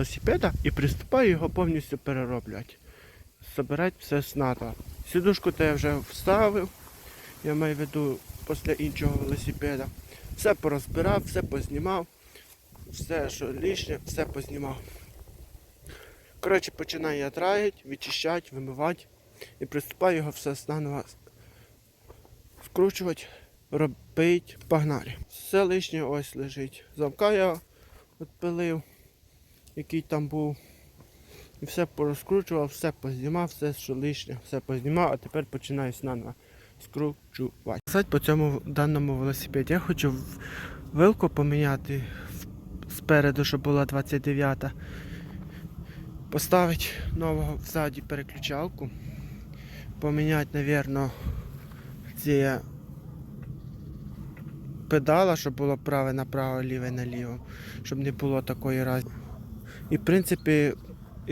велосипеда і приступаю його повністю перероблять. Собирати все з НАТО. Сідушку то я вже вставив, я маю в виду після іншого велосипеда. Все порозбирав, все познімав, все, що лишнє, все познімав. Коротше, починаю я траїть, відчищати, вимивати і приступаю його все заново скручувати, робити, погнали. Все лишнє ось лежить. Замка я відпилив який там був. І все порозкручував, все познімав, все що лишнє, все познімав, а тепер починаю наново скручувати. Писать по цьому даному велосипеді. Я хочу вилку поміняти спереду, щоб була 29-та. Поставити нового взаді переключалку. Поміняти, мабуть, ці педала, щоб було праве направо, ліве наліво, щоб не було такої разі. І в принципі,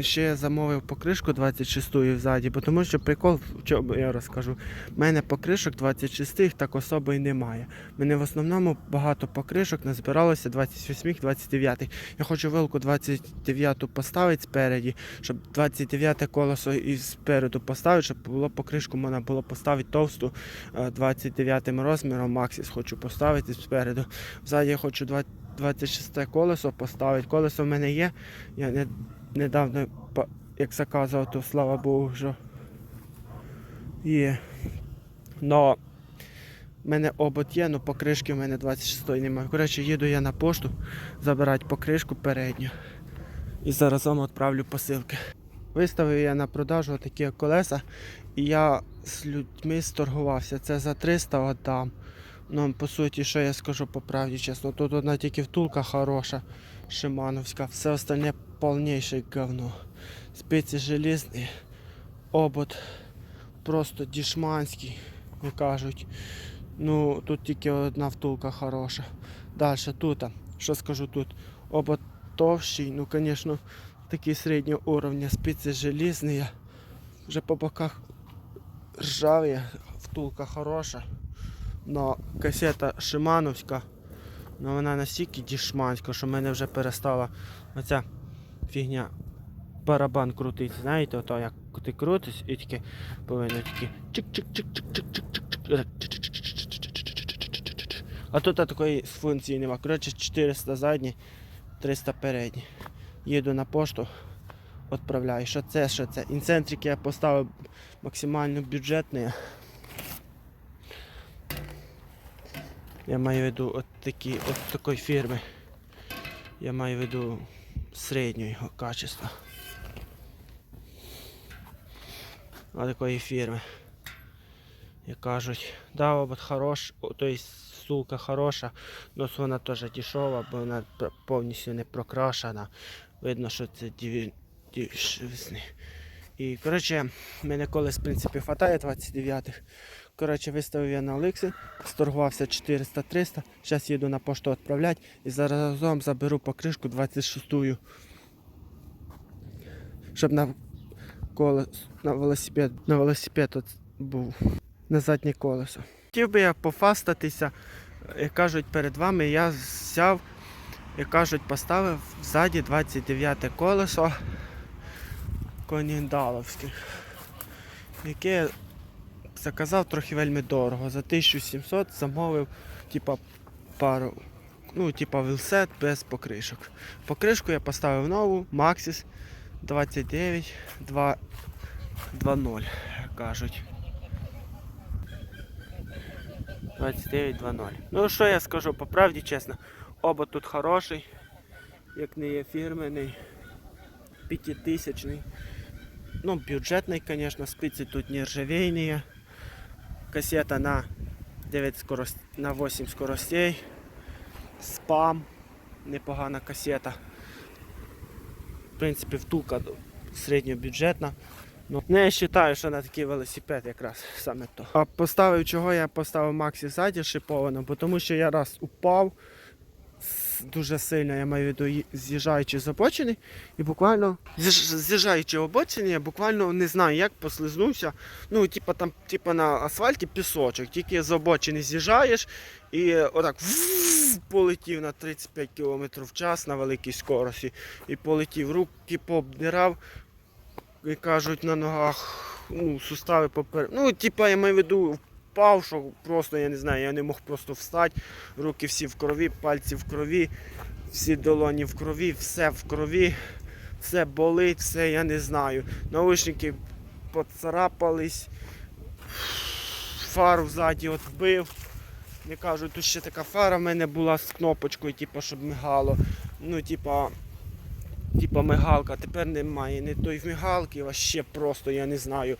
ще я замовив покришку 26-ю взаді, бо тому що прикол, в чому я розкажу, в мене покришок 26-х так особо і немає. В мене в основному багато покришок назбиралося 28-х, 29-х. Я хочу вилку 29-ту поставити спереді, щоб 29-те колесо і спереду поставити, щоб було покришку, можна було поставити товсту е, 29 м розміром. Максіс хочу поставити спереду. Взаді я хочу 20. 26 колесо поставить. Колесо в мене є. Я не, недавно, як заказував, то слава Богу, що є. Но в мене обод є, але покришки в мене 26-ї немає. Коротше, їду я на пошту забирати покришку передню. І заразом відправлю посилки. Виставив я на продажу такі колеса і я з людьми сторгувався. Це за 300 отдам. Ну, по суті, що я скажу по правді, чесно. Тут одна тільки втулка хороша, шимановська, все остальне повніше говно. Спиці железні. обод просто дішманський, як кажуть. Ну, тут тільки одна втулка хороша. Далі тут, що скажу тут, обод товщий, ну звісно, такий середнього уровня, спиці желізні. Вже по боках ржаві, втулка хороша. Но касета Шимановська, але вона настільки дішманська, що в мене вже перестала оця фігня барабан крутити. Знаєте, ото як ти крутиш і тільки повинно тільки чик-чик-чик-чик-чик-чик-чик. А тут такої функції нема. Коротше, 400 задні, 300 передні. Їду на пошту, відправляю. Що це, що це? Інцентрики я поставив максимально бюджетний. Я маю в виду от такі, от такої фірми. Я маю в виду середнього качества. От такої фірми. Як кажуть, да, обод хорош, о, то есть сулка хороша, але вона теж дешева, бо вона повністю не прокрашена. Видно, що це дешевизни. І коротше, мене колись в принципі хватає 29-х. Коротше, виставив я на Оликсі, сторгувався 400-300. Зараз їду на пошту відправляти і заразом заберу покришку 26-ю. Щоб на колес, на велосипед, на велосипед от був на заднє колесо. Хотів би я пофастатися, як кажуть, перед вами я взяв, як кажуть, поставив ззаді 29 колесо Коніндаловське, яке заказав трохи вельми дорого. За 1700 замовив типа пару, ну, типа вілсет без покришок. Покришку я поставив нову, Maxis 29 2 2.0, як кажуть. 29.2.0. Ну що я скажу, по правді чесно, обод тут хороший, як не є фірменний, п'ятитисячний. Ну, бюджетний, звісно, спиці тут нержавейні. Касета на 9 скорост... на 8 скоростей. Спам. Непогана касета. В принципі, втулка середньобюджетна. Ну, не вважаю, що на такий велосипед якраз саме то. А поставив чого я поставив Максі ззаді шиповано, бо тому що я раз упав дуже сильно, я маю в виду, з'їжджаючи з обочини, і буквально з'їж- з'їжджаючи обочини, я буквально не знаю, як послизнувся. Ну, типа там, типа на асфальті пісочок, тільки з обочини з'їжджаєш і отак полетів на 35 км в час на великій скорості. І полетів, руки пообдирав, і кажуть, на ногах ну, сустави попер... Ну, типа, я маю в виду, впав, що просто, я не знаю, я не мог просто встати. Руки всі в крові, пальці в крові, всі долоні в крові, все в крові, все болить, все я не знаю. Наушники поцарапались, фару ззаді от вбив. Не кажуть, тут ще така фара в мене була з кнопочкою, типу, щоб мигало. Ну, типа, типа мигалка, тепер немає ні тої мигалки, вообще просто я не знаю.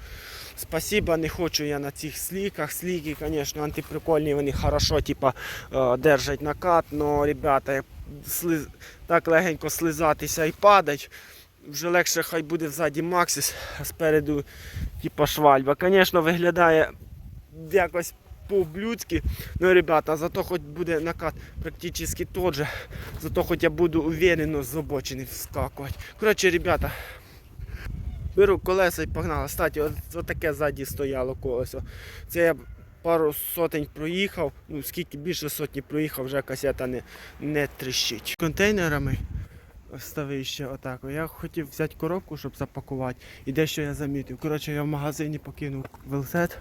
Спасіба, не хочу я на цих сліках. Сліки, звісно, антиприкольні, вони хорошо типа, е, держать накат, але, ребята, слиз... так легенько слизатися і падать. Вже легше хай буде ззаді Максис, а спереду типа швальба. Звісно, виглядає якось по-блюдськи. Ну, ребята, зато хоч буде накат практично тот же. Зато хоч я буду уверенно з обочини вскакувати. Коротше, ребята, беру колеса і погнали. Кстати, от, от таке ззаді стояло колесо. Це я пару сотень проїхав, ну скільки більше сотні проїхав, вже касета не, не тріщить. Контейнерами ставив ще отак. Я хотів взяти коробку, щоб запакувати. І дещо я замітив. Коротше, я в магазині покинув велосипед.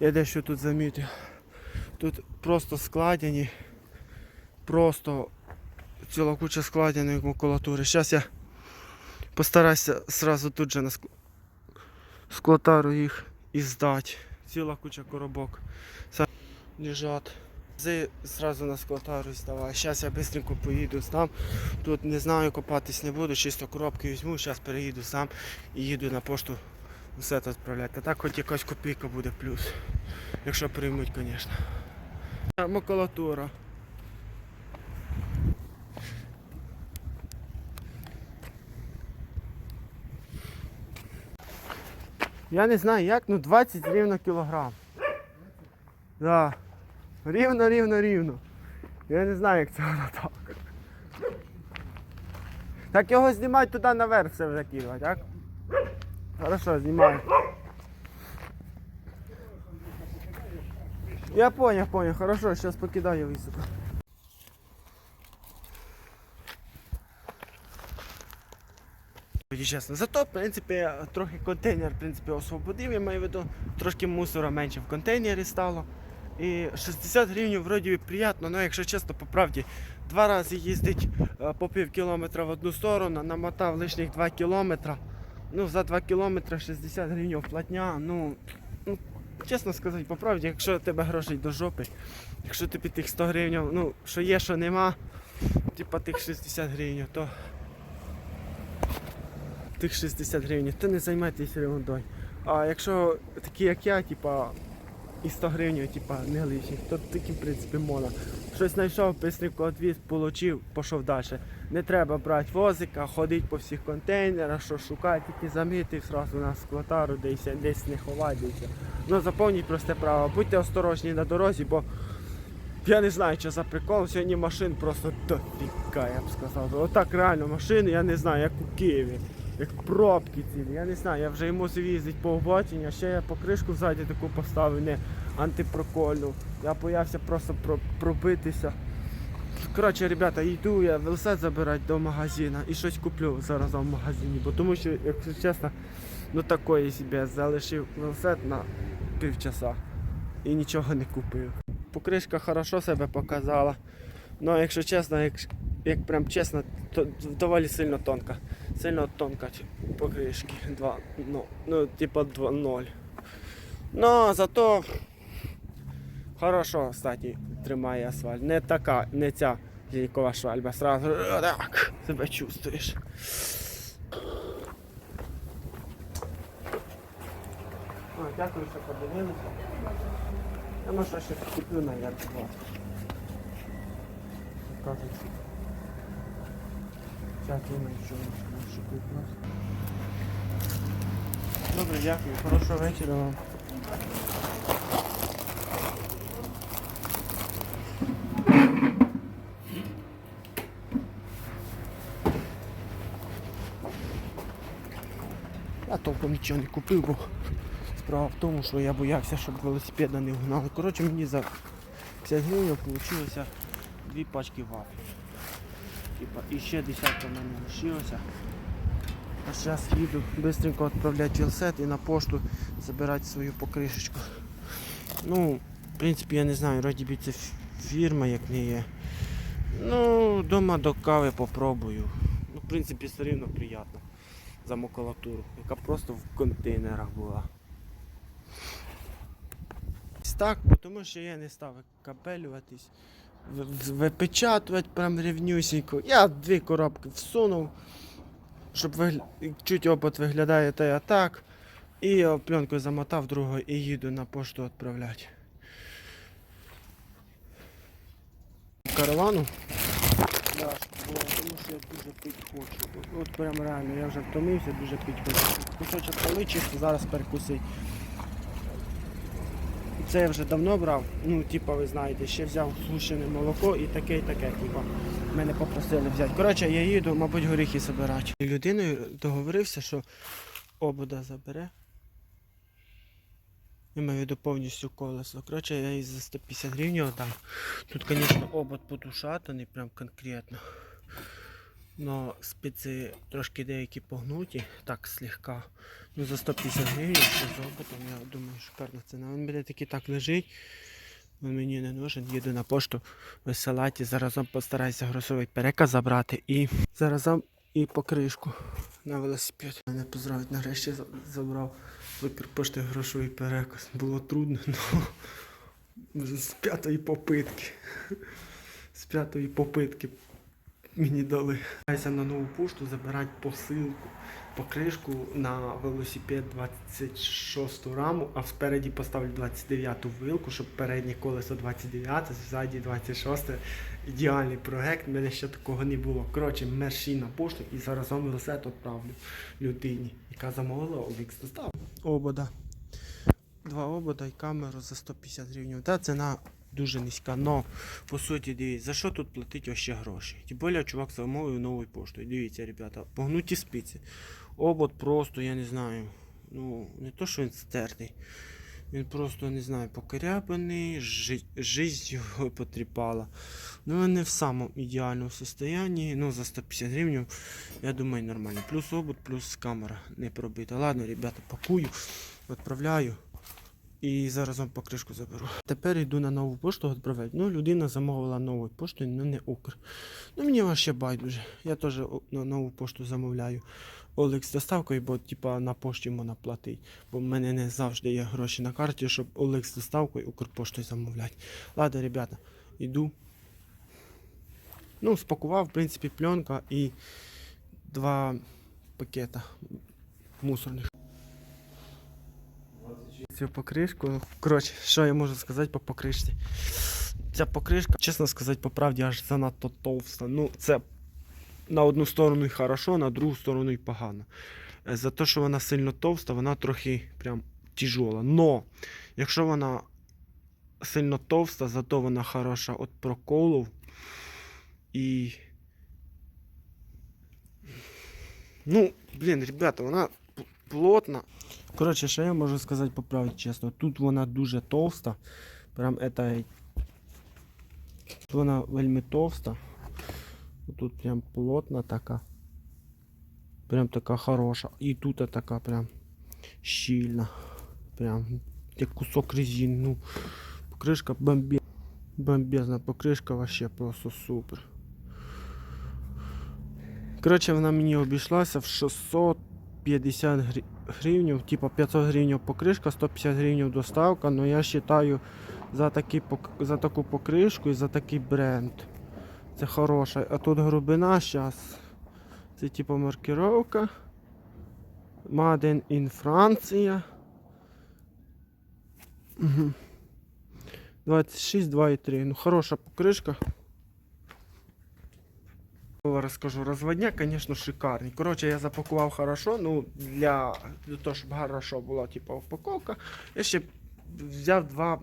Я дещо тут замітив. Тут просто складені, просто ціла куча складеної макулатури. Зараз я постараюся сразу тут же на склотару їх і здати. Ціла куча коробок. Лежать. Зразу на склотару здавай. Зараз я швидко поїду сам. Тут не знаю, копатись не буду, чисто коробки візьму, зараз переїду сам і їду на пошту все це відправляти. А так хоч якась копійка буде плюс. Якщо приймуть, звісно. Макулатура. Я не знаю як, ну 20 рівно кілограм. Да. Рівно, рівно, рівно. Я не знаю, як це воно так. Так його знімати туди наверх все закидувати, так? Хорошо, знімаю. Я понял, понял, хорошо, сейчас покидаю високо. Чесно. Зато, в принципі, трохи контейнер в принципі, освободив, я маю в виду, трошки мусора менше в контейнері стало. І 60 гривень вроді приємно, але якщо чесно, по правді, два рази їздить е, по пів кілометра в одну сторону, намотав лишніх 2 кілометри. Ну, за 2 кілометри 60 гривень платня, ну, ну, чесно сказати, по правді, якщо у тебе грошей до жопи, якщо тобі тих 100 гривень, ну, що є, що нема, типа тих 60 гривень, то тих 60 гривень, то не займайтеся ерундою. А якщо такі як я, типа, і 100 гривень, типа, не лишніх, то такі, в принципі, можна. Щось знайшов, писнику відвіз, получив, пішов далі. Не треба брати возика, ходити по всіх контейнерах, що шукати, тільки замітив зразу на склотару, десь, десь не ховати. Десь. Ну запомніть просте право, будьте осторожні на дорозі, бо я не знаю, що за прикол, сьогодні машин просто дофіга, я б сказав. Отак реально машини, я не знаю, як у Києві. Як пробки цілі, я не знаю, я вже йому їздити по обочині, а ще я покришку ззаді таку поставив, не антипрокольну. Я боявся просто про- пробитися. Коротше, ребята, йду я велосипед забирати до магазину і щось куплю зараз в магазині, бо тому що, якщо чесно, ну такої собі залишив велосипед на півчаса і нічого не купив. Покришка хорошо себе показала. Ну, якщо чесно, як, як прям чесно, то доволі сильно тонка. Сильно тонка покришки. 2, ну, ну, типа 2-0. Ну, зато хорошо, кстати, тримає асфальт. Не така, не ця лінькова швальба. Сразу е, так себе чувствуєш. Дякую, що подивилися. Я може щось куплю на ярку. Кажуть. Так, думаю, що що купно. Добре, дякую, хорошого вечора вам. Я толком нічого не купив, бо справа в тому, що я боявся, щоб велосипеда не гнали. Коротше, мені за 50 гривень вийшло дві пачки вафлів. І ще десятка в мене лишилося. А зараз їду швидко відправляти велосипед і на пошту забирати свою покришечку. Ну, в принципі, я не знаю, вроді би це фірма як не є. Ну, дома до кави попробую. Ну, в принципі, все рівно приємно за макулатуру, яка просто в контейнерах була. Так, тому що я не став капелюватись, випечатувати прям рівнюсінько. Я дві коробки всунув, щоб вигля... чуть опит виглядає та я так. І я пленкою замотав другу і їду на пошту відправляти. Каравану. Да, тому що я дуже пить хочу. От- прям реально, я вже втомився, дуже пить хочу. Кусочок коли зараз перекусить. Це я вже давно брав. Ну, типа, ви знаєте, ще взяв згущене молоко і таке, і таке, типа. Мене попросили взяти. Коротше, я їду, мабуть, горіхи збирати. Людиною договорився, що обода забере. Я маю виду повністю колесо. Коротше, я їй за 150 гривень отдам. Тут, звісно, обод подушатаний, прям конкретно. Но спиці трошки деякі погнуті, так слегка. Ну за 150 гривень з оботом, я думаю, шикарна ціна. Він буде такий так лежить. Він мені не нужен. Їду на пошту висилати. Заразом постараюся грошовий переказ забрати і заразом і покришку на велосипед. Мене поздравить, нарешті забрав з Укрпошти грошовий переказ. Було трудно, але з п'ятої попитки. З п'ятої попитки мені дали. Пытаюся на нову пошту забирати посилку, покришку на велосипед 26 раму, а спереді поставлю 29 вилку, щоб переднє колесо 29, ззаді 26. Ідеальний проект, в мене ще такого не було. Коротше, мерші на пошту і заразом велосипед відправлю людині, яка замовила OLX достав. Обода. Два обода і камеру за 150 гривень. Та ціна дуже низька. Но по суті, дивіться, за що тут платити ще гроші? Тим більше чувак замовив новою поштою. Дивіться, ребята, погнуті спиці. Обод просто, я не знаю. Ну, не то, що він стертий. Він просто, не знаю, покорябаний, жи- жизнь його потріпала. Ну, не в самому ідеальному состоянні. Ну, за 150 гривень, я думаю, нормально. Плюс обод, плюс камера не пробита. Ладно, ребята, пакую, відправляю. І зараз вам покришку заберу. Тепер йду на нову пошту відправляти. Ну, людина замовила новою поштою, ну не Укр. Ну мені ваше байдуже. Я теж на нову пошту замовляю. Олекс доставкою, бо типа на пошті можна платити. Бо в мене не завжди є гроші на карті, щоб Олекс доставкою Укрпоштою замовляти. Ладно, ребята, йду. Ну, спакував, в принципі, пленка і два пакета мусорних. Цю покришку. Коротше, що я можу сказати по покришці? Ця покришка, чесно сказати, по правді аж занадто товста. Ну, це на одну сторону і хорошо, на другу сторону і погано. Е, За те, що вона сильно товста, вона трохи прям тяжола. Но, якщо вона сильно товста, зато вона хороша від проколів. І. Ну, блін, ребята, вона п- плотна. Коротше, що я можу сказати по правді чесно. Тут вона дуже товста. Прям это... Тут вона вельми товста. Тут прям плотна така. Прям така хороша. І тут така прям щільна. Прям як кусок резини. Ну, покришка бомбе... бомбезна. Покришка вообще просто супер. Коротше, вона мені обійшлася в 650 гривень типа 500 гривень покришка, 150 гривень доставка, но я вважаю за, такі, за таку покришку і за такий бренд. Це хороша. А тут глибина зараз. Це типа маркировка. Made in Франція. Угу. 26, 2,3. Ну хороша покришка. Розкажу, розводняк, звісно, шикарний. Коротше, я запакував хорошо, ну для, для того, щоб хорошо була типу, упаковка. Я ще взяв два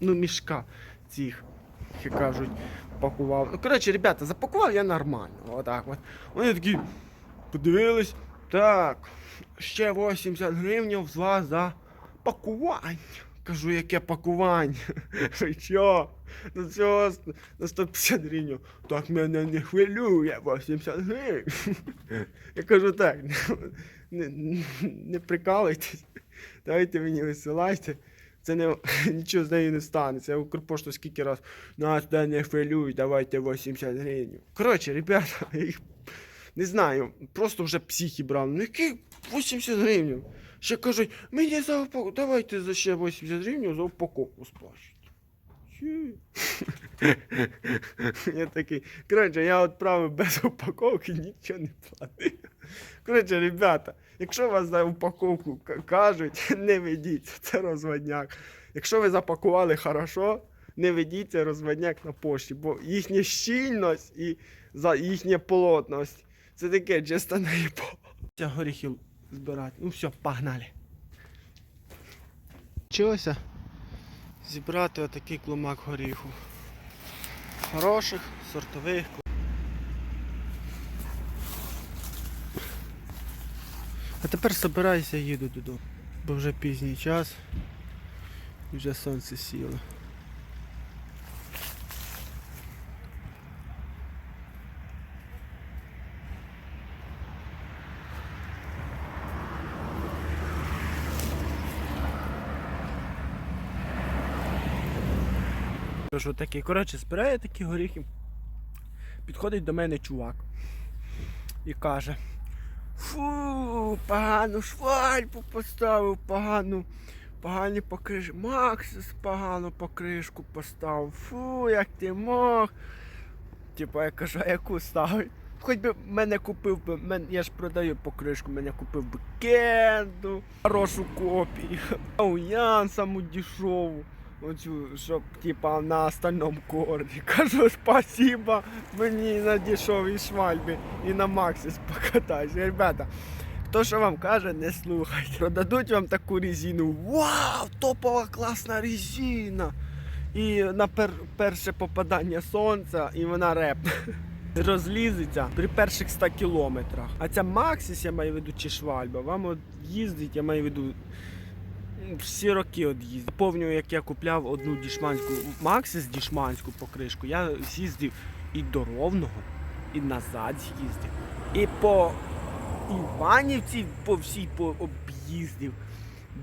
ну, мішка цих, як кажуть, пакував. Ну, коротше, ребята, запакував я нормально. Отак от. Вони такі подивились, Так, ще 80 гривень з вас за пакування. Кажу, яке пакування? Що? Ну цього на 150 гривень. Так мене не хвилює, 80 гривень. Я кажу так, не, не, прикалуйтесь, давайте мені висилайте. Це не, нічого з нею не станеться. Я Укрпошту скільки раз нас да не хвилюй, давайте 80 гривень. Коротше, ребята, я їх не знаю, просто вже психі брав. Ну які 80 гривень? Ще кажуть, мені за упаковку, давайте за ще 80 гривень за упаковку сплачуйте. Чи? Я такий, коротше, я відправив без упаковки, нічого не платив. Коротше, ребята, якщо вас за упаковку кажуть, не ведіться, це розводняк. Якщо ви запакували хорошо, не ведіться розводняк на пошті, бо їхня щільність і їхня плотність. Це таке чисто наїбо. Горіхів збирати. Ну все, погнали. Вчилося зібрати отакий клумак горіху. Хороших, сортових. А тепер збираюся їду додому. Бо вже пізній час. І вже сонце сіло. Кажу такий, коротше, збирає такі горіхи. Підходить до мене чувак і каже: Фу, погану швальбу поставив, погану, погані покриш. Максис погану покришку поставив. Фу, як ти мог. Типа я кажу, а яку ставить? Хоч би мене купив би, мен, я ж продаю покришку, мене купив би кенду, хорошу копію, ауян саму дешеву. Оцю, щоб типа на остальному корді. Кажу, спасибо мені на дешевій швальбі і на Максис покатайся. Ребята, хто що вам каже, не слухайте. Продадуть вам таку резину. Вау, топова класна резина. І на пер- перше попадання сонця, і вона репне. Розлізеться при перших 100 кілометрах. А ця Максис, я маю в виду, чи швальба, вам от їздить, я маю в виду всі роки от їздив. Повню, як я купляв одну дішманську Максис дішманську покришку, я з'їздив і до Ровного, і назад з'їздив. І по Іванівці по всій по об'їздив.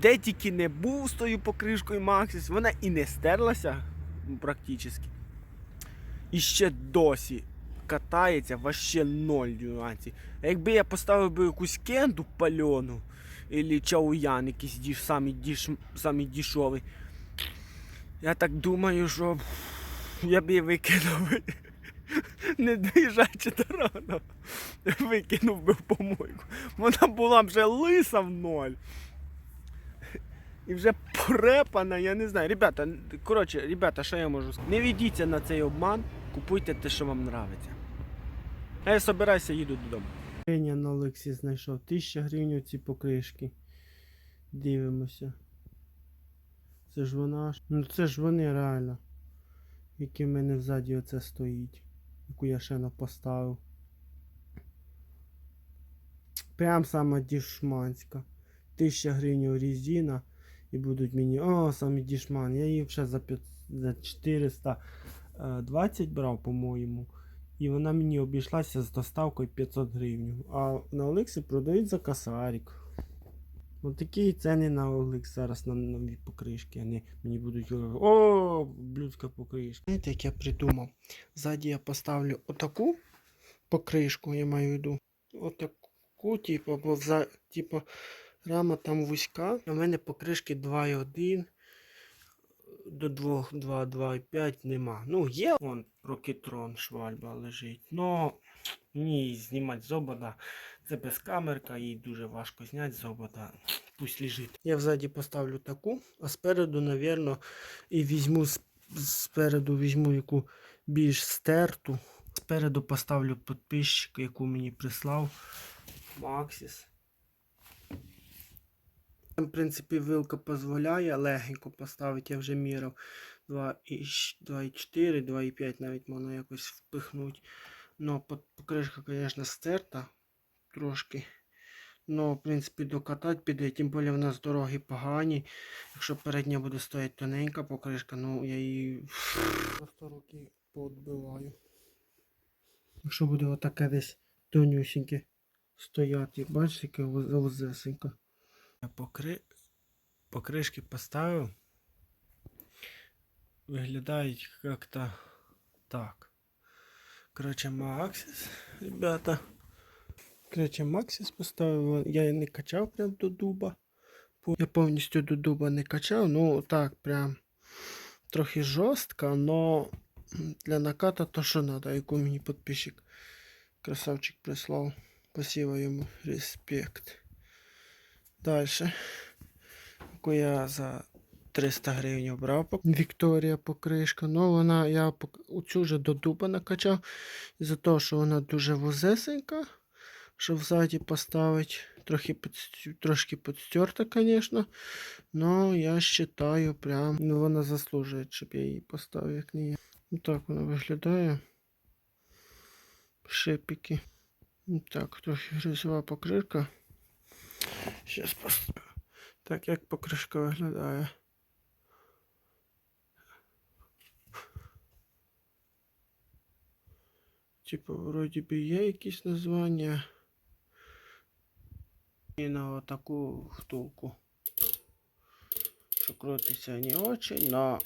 Де тільки не був з тою покришкою Максис, вона і не стерлася практично. І ще досі катається вообще ноль нюансів. Якби я поставив би якусь кенду пальону, або чауян, якийсь діш, самий, діш, самий дішовий, я так думаю, що я б її викинув. Не доїжджаючи до рано, викинув би в помойку. Вона була вже лиса в ноль. І вже порепана, я не знаю. Ребята, коротше, ребята, що я можу сказати? Не ведіться на цей обман, купуйте те, що вам подобається. А я собираюся, їду додому. Я на Олексі знайшов 1000 гривень ці покришки. Дивимося. Це ж вона. Ну це ж вони реально. Які в мене взаді оце стоїть. Яку я ще не поставив. Прям сама дішманська. 1000 гривень резина. І будуть мені. О, саме дішман. Я її вже за, 5, за 420 брав, по-моєму. І вона мені обійшлася з доставкою 500 гривень. А на Олексі продають за косарик. Ось такі ціни на Олекс зараз на нові покришки. Вони мені будуть говорити, о, блюдська покришка. Знаєте, як я придумав? Ззаді я поставлю отаку покришку, я маю в виду. Отаку, типу, бо типу, рама там вузька. В мене покришки 2,1 до 2, 2, 2,5 нема. Ну, є вон прокітрон швальба лежить. Но ні, знімати з обода. Це без камерка, їй дуже важко зняти з обода. Пусть лежить. Я взаді поставлю таку, а спереду, напевно, і візьму спереду візьму яку більш стерту. Спереду поставлю підписчик, яку мені прислав Максіс. В принципі, вилка дозволяє легенько поставити, я вже міряв 2,4, 2,5 навіть можна якось впихнути. Но покришка, звісно, стерта трошки. Ну, в принципі, докатати піде, тим більше в нас дороги погані. Якщо передня буде стояти тоненька покришка, ну я її просто руки поотбиваю. Якщо буде отаке десь тонюсіньке стояти, бачите, яке вузесенько. Я покри... покришки поставив. Виглядають як-то так. Короче, Максис, ребята. Короче, Максис поставив. Я не качав прям до дуба. Я повністю до дуба не качав. Ну так, прям трохи жорстко, но для наката то, що треба, яку мені підписчик красавчик прислав. Спасибо йому. Респект. Дальше. Яку я за 300 гривень брав Вікторія покришка. Ну, вона, я оцю вже до дуба накачав. Із-за того, що вона дуже вузесенька, щоб ззаді поставити. Трохи трошки підстерта, звісно. Но я вважаю, прям ну, вона заслужує, щоб я її поставив, як не я. Ну так вона виглядає. Шипики. Ну Так, трохи грязова покришка. Зараз поставлю. Так, як покришка виглядає. Типа, вроді би є якісь названня. І на таку втулку. Що крутиться не очень, но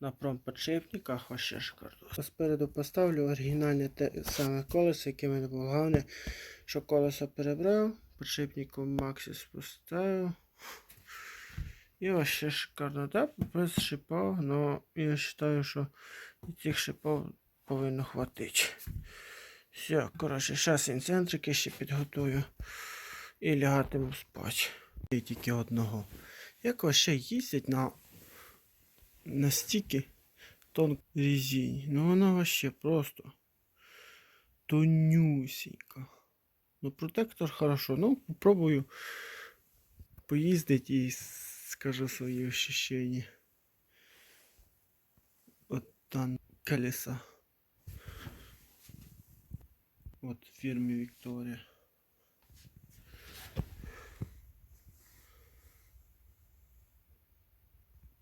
на промподшипниках вообще шикарно. Спереду поставлю оригінальне те саме колесо, яке мене було головне, що колесо перебрав, подшипником Maxis поставив. І вообще шикарно. Да, без шипов, но я вважаю, що і цих шипов повинно хватити. Все, коротше, зараз інцентрики ще підготую і лягатиму спати. І тільки одного. Як вообще їздять на настільки тонкій резині? Ну вона вообще просто тонюсінька. Ну, протектор хорошо. Ну, попробую поїздити і скажу свої ощущения. От там колеса. От в фірмі Вікторія.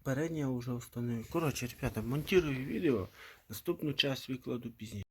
Переднє вже установив. Коротше, ребята, монтирую відео. Наступну часть викладу пізніше.